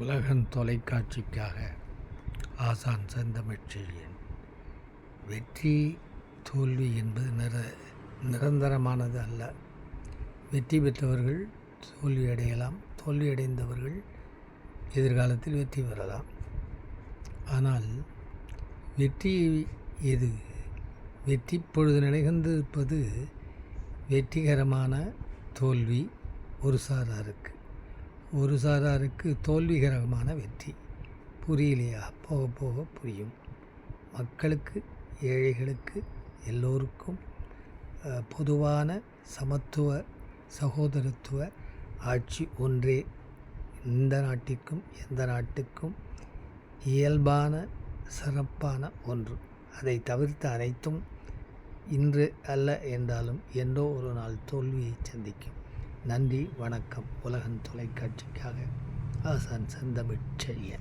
உலகன் தொலைக்காட்சிக்காக ஆசான் செந்தமிழ்ச்செழியன் வெற்றி தோல்வி என்பது நிர நிரந்தரமானது அல்ல. வெற்றி பெற்றவர்கள் தோல்வி அடையலாம். தோல்வி அடைந்தவர்கள் எதிர்காலத்தில் வெற்றி பெறலாம். ஆனால் வெற்றி எது? வெற்றி பொழுது நிகழ்ந்திருப்பது வெற்றிகரமான தோல்வி ஒரு சாராருக்கு ஒரு சாராருக்கு தோல்விகரமான வெற்றி. புரியலையா? போக போக புரியும். மக்களுக்கு ஏழைகளுக்கு எல்லோருக்கும் பொதுவான சமத்துவ சகோதரத்துவ ஆட்சி ஒன்றே. இந்த நாட்டிற்கும் எந்த நாட்டுக்கும் இயல்பான சிறப்பான ஒன்று. அதை தவிர்த்து அனைத்தும் இன்று அல்ல என்றாலும் என்றோ ஒரு நாள் தோல்வியை சந்திக்கும். நன்றி வணக்கம். உலகன் தொலைக்காட்சிக்காக ஆசான் செந்தமிழ் செழியன்